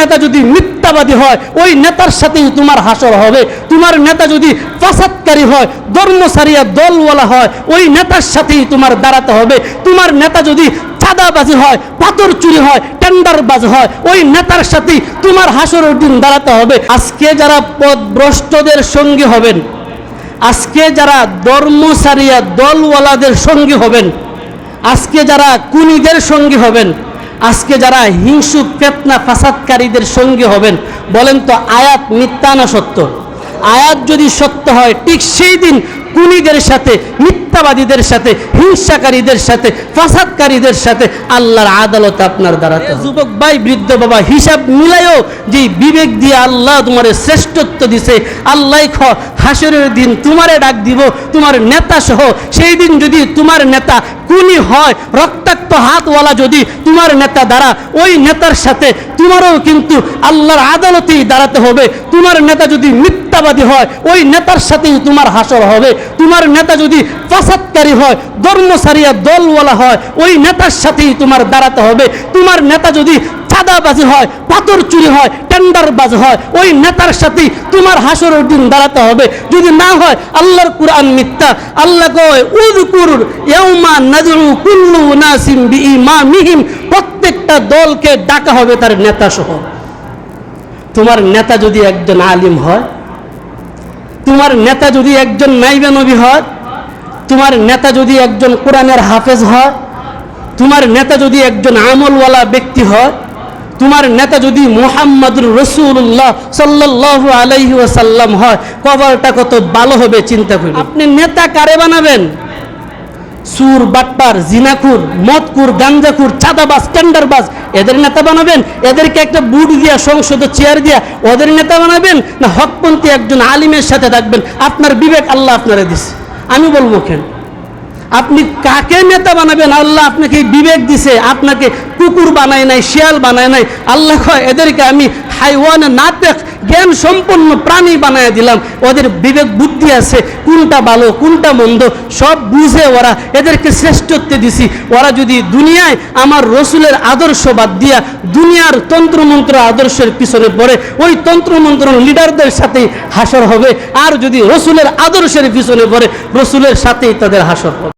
নেতা যদি মিথ্যাবাদী হয়, ওই নেতার সাথেই তোমার হাসর হবে। তোমার নেতা যদি ফাসাদকারী হয় ধর্মসারিয়া দলওয়ালা হয়, ওই নেতার সাথেই তোমার দাঁড়াতে হবে। তোমার নেতা যদি চাঁদাবাজি হয়, পাথর চুরি হয়, টেন্ডারবাজ হয়, ওই নেতার সাথেই তোমার হাসরের দিন দাঁড়াতে হবে। আজকে যারা পদভ্রষ্টদের সঙ্গী হবেন, আজকে যারা ধর্মসারিয়া দলওয়ালাদের সঙ্গী হবেন, আজকে যারা কুনিদের সঙ্গী হবেন আজকে যারা হিংসু, ফেতনা, ফাসাদকারীদের সঙ্গে হবেন, বলেন তো আয়াত মিথ্যা না সত্য? আয়াত যদি সত্য হয়, ঠিক সেই দিন কুনিদের সাথে মিথ্যাবাদীদের সাথে হিংসাকারীদের সাথে ফাসাদকারীদের সাথে আল্লাহর আদালত আপনার দ্বারাতে হবে। যুবক ভাই বৃদ্ধ বাবা হিসাব মিলাইও যে বিবেক দিয়ে আল্লাহ তোমার শ্রেষ্ঠত্ব দিছে আল্লাহ খ হাসরের দিন তোমারে ডাক দিব তোমার নেতা সহ সেই দিন যদি তোমার নেতা কুনি হয় রক্তাক্ত হাতওয়ালা যদি তোমার নেতা দ্বারা ওই নেতার সাথে তোমারও কিন্তু আল্লাহর আদালতেই দাঁড়াতে হবে তোমার নেতা যদি মিথ্যাবাদী হয়, ওই নেতার সাথেই তোমার হাসর হবে। তোমার নেতা যদি ফাসাদকারী হয় ধর্মসারিয়া দলওয়ালা হয়, ওই নেতার সাথেই তোমার দাঁড়াতে হবে। তোমার নেতা যদি চাঁদাবাজি হয়, পাথর চুরি হয়, টেন্ডারবাজ হয়, ওই নেতার সাথেই তোমার হাসরের দিন দাঁড়াতে হবে। যদি না হয়, আল্লাহর কুরআন মিথ্যা। আল্লাহ কয়, উযকুর ইয়াউমা নাজরু কুল্লু নাসিম বিইমামিহিম। প্রত্যেকটা দলকে ডাকা হবে তার নেতা সহ তোমার নেতা যদি একজন আলিম হয় তোমার নেতা যদি একজন নাইবে নবী হয়, তোমার নেতা যদি একজন কোরআনের হাফেজ হয়, তোমার নেতা যদি একজন আমলওয়ালা ব্যক্তি হয়, তোমার নেতা যদি মোহাম্মদুর রসুল্লাহ সাল্লাহ আলাইহি ওয়াসাল্লাম হয় কবরটা কত ভালো হবে চিন্তা করুন আপনি নেতা কারে বানাবেন? সুর বাটপার জিনাকুর মদকুর গাঞ্জাকুর চাঁদাবাজ, টেন্ডারবাজ, এদের নেতা বানাবেন? এদেরকে একটা বুট দিয়া, সংসদে চেয়ার দিয়া ওদের নেতা বানাবেন? না হকপন্থী একজন আলিমের সাথে থাকবেন? আপনার বিবেক আল্লাহ আপনারা দিছে। আমি বলব কেন? আপনি কাকে নেতা বানাবেন? আল্লাহ আপনাকে বিবেক দিছে। আপনাকে কুকুর বানায় নাই, শিয়াল বানায় নাই। আল্লাহ এদেরকে আমি হাইওয়ানে না দেখ জ্ঞান সম্পন্ন প্রাণী বানায় দিলাম। ওদের বিবেক বুদ্ধি আছে, কোনটা ভালো, কোনটা মন্দ, সব বুঝে ওরা এদেরকে শ্রেষ্ঠত্ব দিছি। ওরা যদি দুনিয়ায় আমার রসুলের আদর্শ বাদ দিয়া দুনিয়ার তন্ত্রমন্ত্র আদর্শের পিছনে পড়ে, ওই তন্ত্রমন্ত্র লিডারদের সাথেই হাসর হবে। আর যদি রসুলের আদর্শের পিছনে পড়ে, রসুলের সাথেই তাদের হাসর হবে।